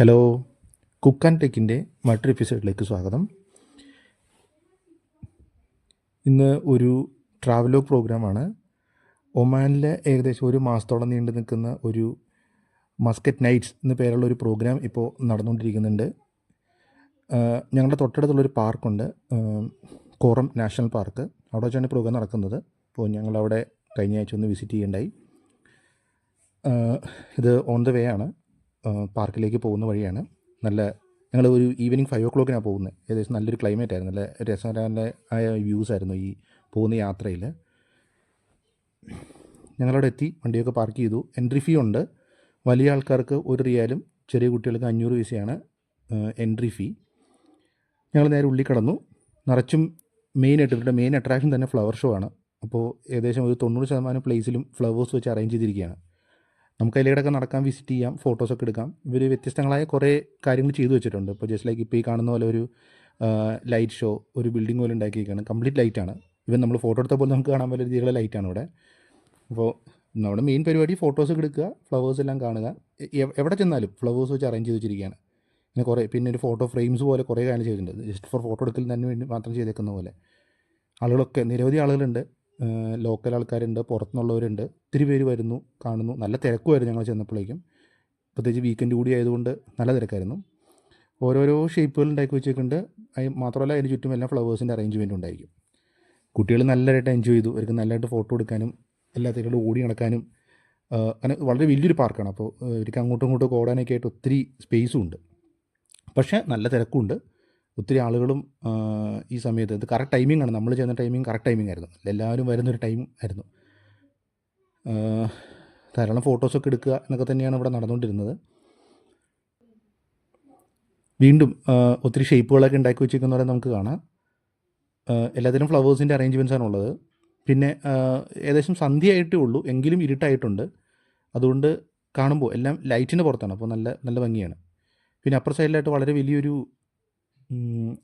Hello cook and ടെക്കിന്റെ മറ്റൊരു എപ്പിസോഡിലേക്ക് സ്വാഗതം. ഇന്ന് ഒരു ട്രാവലോഗ് പ്രോഗ്രാമാണ്. ഒമാനിലെ ഏകദേശം ഒരു മാസത്തോളം നീണ്ടു നിൽക്കുന്ന ഒരു മസ്കറ്റ് നൈറ്റ്സ് എന്ന പേരുള്ള ഒരു പ്രോഗ്രാം ഇപ്പോൾ നടന്നുകൊണ്ടിരിക്കുന്നുണ്ട്. ഞങ്ങളുടെ തൊട്ടടുത്തുള്ളൊരു പാർക്കുണ്ട് കോറം നാഷണൽ പാർക്ക്. അവിടെ വെച്ചാണ് പ്രോഗ്രാം നടക്കുന്നത്. അപ്പോൾ ഞങ്ങളവിടെ കഴിഞ്ഞ ആഴ്ച ഒന്ന് വിസിറ്റ് ചെയ്യേണ്ടായി. ഇത് ഓൺ ദ വേ ആണ്. പാർക്കിലേക്ക് പോകുന്ന വഴിയാണ്. നല്ല ഞങ്ങൾ ഒരു ഈവനിങ് ഫൈവ് ഒ ക്ലോക്കിനാണ് പോകുന്നത് ഏകദേശം നല്ലൊരു ക്ലൈമറ്റ് ആയിരുന്നു. നല്ല രസകരമായ വ്യൂസ് ആയിരുന്നു ഈ പോകുന്ന യാത്രയിൽ ഞങ്ങളവിടെ എത്തി വണ്ടിയൊക്കെ പാർക്ക് ചെയ്തു. എൻട്രി ഫീ ഉണ്ട്. വലിയ ആൾക്കാർക്ക് ഒരു റിയാലും ചെറിയ കുട്ടികൾക്ക് അഞ്ഞൂറ് പൈസയാണ് എൻട്രി ഫീ ഞങ്ങൾ നേരെ ഉള്ളിൽ കടന്നു. നിറച്ചും മെയിനായിട്ട് ഇവരുടെ മെയിൻ അട്രാക്ഷൻ തന്നെ ഫ്ലവർ ഷോ ആണ്. അപ്പോൾ ഏകദേശം ഒരു തൊണ്ണൂറ് ശതമാനം പ്ലേസിലും ഫ്ലവേഴ്സ് വെച്ച് അറേഞ്ച് ചെയ്തിരിക്കുകയാണ്. നമുക്ക് അതിലേടൊക്കെ നടക്കാം വിസിറ്റ് ചെയ്യാം ഫോട്ടോസൊക്കെ എടുക്കാം. ഇവർ വ്യത്യസ്തങ്ങളായ കുറേ കാര്യങ്ങൾ ചെയ്തു വെച്ചിട്ടുണ്ട്. ഇപ്പോൾ ജസ്റ്റ് ലൈക്ക് ഇപ്പോൾ ഈ കാണുന്ന പോലെ ഒരു ലൈറ്റ് ഷോ ഒരു ബിൽഡിംഗ് പോലെ ഉണ്ടാക്കിയിരിക്കുകയാണ്. കംപ്ലീറ്റ് ലൈറ്റാണ് ഇവൻ നമ്മൾ ഫോട്ടോ എടുത്ത പോലെ നമുക്ക് കാണാൻ പറ്റുന്ന രീതിയിലുള്ള ലൈറ്റാണ് ഇവിടെ. അപ്പോൾ നമ്മുടെ മെയിൻ പരിപാടി ഫോട്ടോസ് എടുക്കുക ഫ്ലവേഴ്സ് എല്ലാം കാണുക. എവിടെ ചെന്നാലും ഫ്ലവേഴ്സ് വെച്ച് അറേഞ്ച് ചെയ്ത് വെച്ചിരിക്കുകയാണ്. പിന്നെ കുറേ പിന്നെ ഒരു ഫോട്ടോ ഫ്രെയിംസ് പോലെ കുറേ കാര്യം ചെയ്തിട്ടുണ്ട്. ജസ്റ്റ് ഫോർ ഫോട്ടോ എടുക്കൽ തന്നെ വേണ്ടി മാത്രം ചെയ്തേക്കുന്ന പോലെ. ആളുകളൊക്കെ നിരവധി ആളുകളുണ്ട്. ലോക്കൽ ആൾക്കാരുണ്ട് പുറത്തുനിന്നുള്ളവരുണ്ട്. ഒത്തിരി പേര് വരുന്നു കാണുന്നു. നല്ല തിരക്കുമായിരുന്നു ഞങ്ങൾ ചെന്നപ്പോഴേക്കും. പ്രത്യേകിച്ച് വീക്കെൻഡ് കൂടി ആയതുകൊണ്ട് നല്ല തിരക്കായിരുന്നു. ഓരോരോ ഷേപ്പുകൾ ഉണ്ടാക്കി വെച്ചിട്ടുണ്ട്. അതിന് മാത്രമല്ല അതിന് ചുറ്റും എല്ലാം ഫ്ലവേഴ്സിന്റെ അറേഞ്ച്മെന്റ് ഉണ്ടായിരിക്കും. കുട്ടികൾ നല്ലതായിട്ട് എൻജോയ് ചെയ്തു. അവർക്ക് നല്ലതായിട്ട് ഫോട്ടോ എടുക്കാനും എല്ലാത്തിനും ഓടി നടക്കാനും അങ്ങനെ വളരെ വലിയൊരു പാർക്കാണ്. അപ്പോൾ അവർക്ക് അങ്ങോട്ടും ഇങ്ങോട്ടും ഓടാനൊക്കെ ആയിട്ട് ഒത്തിരി സ്പേസും ഉണ്ട്. പക്ഷേ നല്ല തിരക്കുണ്ട് ഒത്തിരി ആളുകളും ഈ സമയത്ത് ഇത് കറക്റ്റ് ടൈമിംഗ് ആണ്. നമ്മൾ ചെയ്യുന്ന ടൈമിംഗ് കറക്റ്റ് ടൈമിംഗ് ആയിരുന്നു. എല്ലാവരും വരുന്നൊരു ടൈം ആയിരുന്നു. ധാരാളം ഫോട്ടോസൊക്കെ എടുക്കുക എന്നൊക്കെ തന്നെയാണ് ഇവിടെ നടന്നുകൊണ്ടിരുന്നത്. വീണ്ടും ഒത്തിരി ഷേപ്പുകളൊക്കെ ഉണ്ടാക്കി പോലെ നമുക്ക് കാണാം. എല്ലാത്തിനും ഫ്ലവേഴ്സിന്റെ അറേഞ്ച്മെന്റ്സ് ആണ് ഉള്ളത്. പിന്നെ ഏകദേശം സന്ധ്യയായിട്ടേ ഉള്ളൂ. എങ്കിലും ഇരുട്ടായിട്ടുണ്ട്. അതുകൊണ്ട് കാണുമ്പോൾ എല്ലാം ലൈറ്റിന്റെ പുറത്താണ്. അപ്പോൾ നല്ല നല്ല ഭംഗിയാണ്. പിന്നെ അപ്പർ സൈഡിലായിട്ട് വളരെ വലിയൊരു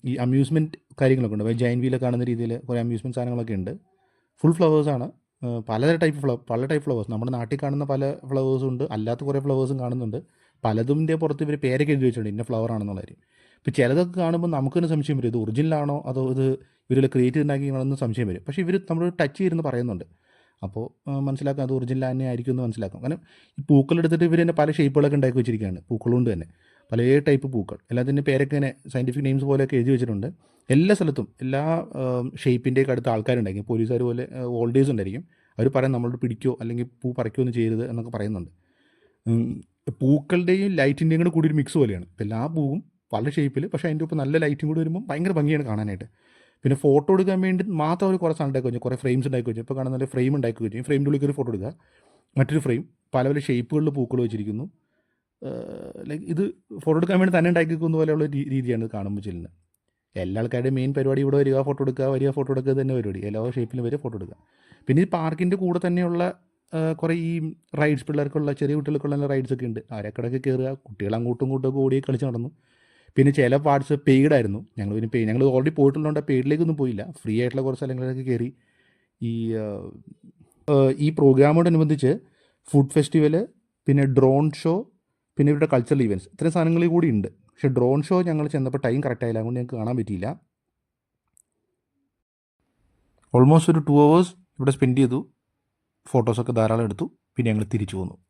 ഈ അമ്യൂസ്മെന്റ് കാര്യങ്ങളൊക്കെ ഉണ്ട്. ജൈൻ വീല കാണുന്ന രീതിയിൽ കുറേ അമ്യൂസ്മെന്റ് സാധനങ്ങളൊക്കെ ഉണ്ട്. ഫുൾ ഫ്ലവേഴ്സാണ് പല ടൈപ്പ് ഫ്ലവർ പല ടൈപ്പ് ഫ്ലവേഴ്സ് നമ്മുടെ നാട്ടിൽ കാണുന്ന പല ഫ്ലവേഴ്സും ഉണ്ട്. അല്ലാത്ത കുറേ ഫ്ലവേഴ്സും കാണുന്നുണ്ട്. പലതിന്റെ പുറത്ത് ഇവർ പേരൊക്കെ എഴുതി വെച്ചിട്ടുണ്ട്. ഇന്ന ഫ്ലവർ ആണെന്നുള്ള കാര്യം. ഇപ്പോൾ ചിലതൊക്കെ കാണുമ്പോൾ നമുക്ക് തന്നെ സംശയം വരും. ഇത് ഒറിജിനലാണോ അതോ ഇത് ഇവരിൽ ക്രിയേറ്റ് ഉണ്ടാക്കിയാണെന്ന് സംശയം വരും? പക്ഷേ ഇവർ നമ്മൾ ടച്ച് ചെയ്തിരുന്ന് പറയുന്നുണ്ട്. അപ്പോൾ മനസ്സിലാക്കാം അത് ഒറിജിനൽ തന്നെ ആയിരിക്കും എന്ന് മനസ്സിലാക്കാം. കാരണം ഈ പൂക്കളെടുത്തിട്ട് ഇവർ തന്നെ പല ഷേപ്പുകളൊക്കെ ഉണ്ടാക്കി വെച്ചിരിക്കുകയാണ്. പൂക്കളുകൊണ്ട് തന്നെ. പല ടൈപ്പ് പൂക്കൾ. എല്ലാത്തിന്റെ പേരൊക്കെ ഇങ്ങനെ സയന്റിഫിക് നെയിംസ് പോലെയൊക്കെ എഴുതി വെച്ചിട്ടുണ്ട്. എല്ലാ സ്ഥലത്തും എല്ലാ ഷേപ്പിന്റെയൊക്കെ അടുത്ത് ആൾക്കാരുണ്ടായിരിക്കും. പോലീസുകാർ പോലെ ഓൾഡേഴ്സ് ഉണ്ടായിരിക്കും. അവർ പറയാം നമ്മളോട് പിടിക്കോ അല്ലെങ്കിൽ പൂ പറിക്കോ ഒന്നും ചെയ്യരുത് എന്നൊക്കെ പറയുന്നുണ്ട്. പൂക്കളുടെയും ലൈറ്റിന്റെയും കൂടെ കൂടി ഒരു മിക്സ് പോലെയാണ്. ഇപ്പോൾ എല്ലാ പൂവും പല ഷേപ്പിൽ പക്ഷേ അതിന്റെ ഒപ്പം നല്ല ലൈറ്റും കൂടി വരുമ്പോൾ ഭയങ്കര ഭംഗിയാണ് കാണാനായിട്ട്. പിന്നെ ഫോട്ടോ എടുക്കാൻ വേണ്ടി മാത്രം അവർ കുറേ സാധനം ഉണ്ടാക്കി വെച്ചു കുറേ ഫ്രെയിംസ് ഉണ്ടാക്കി വെച്ചു ഇപ്പോൾ കാണുന്ന ഫ്രെയിം ഉണ്ടാക്കി വെച്ചു ഫ്രെയിമിന്റെ ഉള്ളിൽ ഒരു ഫോട്ടോ എടുക്കുക. മറ്റൊരു ഫ്രെയിം പല പല ഷേപ്പുകളിൽ പൂക്കൾ വെച്ചിരിക്കുന്നു. ലൈക്ക് ഇത് ഫോട്ടോ എടുക്കാൻ വേണ്ടി തന്നെ ഉണ്ടാക്കി വെക്കുന്ന പോലെയുള്ള രീതിയാണ് കാണുമ്പോൾ ചെല്ലുന്നത് എല്ലാ ആൾക്കാരുടെയും മെയിൻ പരിപാടി ഇവിടെ വരിക ഫോട്ടോ എടുക്കുക വരിക ഫോട്ടോ എടുക്കുക തന്നെ പരിപാടി. എല്ലാ ഷേപ്പിൽ വരിക ഫോട്ടോ എടുക്കുക. പിന്നെ ഈ പാർക്കിന്റെ കൂടെ തന്നെയുള്ള കുറേ ഈ റൈഡ്സ് പിള്ളേർക്കുള്ള ചെറിയ കുട്ടികൾക്കുള്ള റൈഡ്സ് ഒക്കെ ഉണ്ട്. ആരക്കടൊക്കെ കയറുക കുട്ടികൾ അങ്ങോട്ടും ഇങ്ങോട്ടും ഓടി കളിച്ച് നടന്നു. പിന്നെ ചില പാർട്സ് പെയ്ഡ് ആയിരുന്നു. ഞങ്ങൾ പിന്നെ പേ ഞങ്ങൾ ഓൾറെഡി പോയിട്ടുള്ളതുകൊണ്ട് പെയ്ഡിലേക്കൊന്നും പോയില്ല. ഫ്രീ ആയിട്ടുള്ള കുറച്ച് സ്ഥലങ്ങളിലൊക്കെ കയറി ഈ ഈ പ്രോഗ്രാമോടനുബന്ധിച്ച് ഫുഡ് ഫെസ്റ്റിവൽ പിന്നെ ഡ്രോൺ ഷോ പിന്നെ ഇവരുടെ കൾച്ചറൽ ഇവന്റ്സ് ഇത്രയും സാധനങ്ങൾ കൂടി ഉണ്ട്. പക്ഷേ ഡ്രോൺ ഷോ ഞങ്ങൾ ചെന്നപ്പോൾ ടൈം കറക്റ്റ് ആയില്ല. അതുകൊണ്ട് ഞങ്ങൾക്ക് കാണാൻ പറ്റിയില്ല. ഓൾമോസ്റ്റ് ഒരു ടു അവേഴ്സ് ഇവിടെ സ്പെൻഡ് ചെയ്തു. ഫോട്ടോസൊക്കെ ധാരാളം എടുത്തു. പിന്നെ ഞങ്ങൾ തിരിച്ചു പോന്നു.